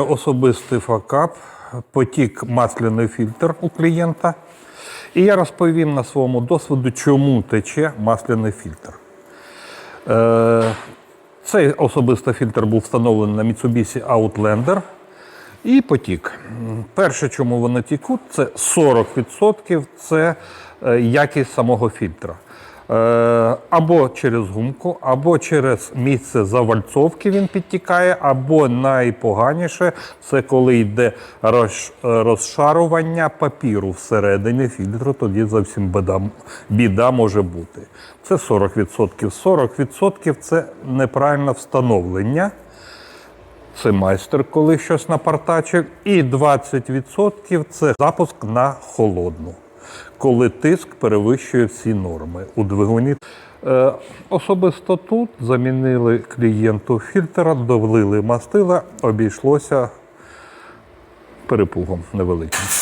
Особистий факап, потік масляний фільтр у клієнта. І я розповім на своєму досвіду, чому тече масляний фільтр. Е, Цей особистий фільтр був встановлений на Mitsubishi Outlander і потік. Перше, чому вони тікуть, це 40% це е, якість самого фільтра. Е, Або через гумку, або через місце завальцовки він підтікає, або найпоганіше це коли йде розшарування папіру всередині фільтру, тоді зовсім біда, біда може бути. Це 40%. 40% це неправильне встановлення. Це майстер, коли щось напартачив. І 20% це запуск на холодну, коли тиск перевищує всі норми у двигуні. Е, особисто тут замінили клієнту фільтра, довлили мастила, обійшлося перепугом невеликим.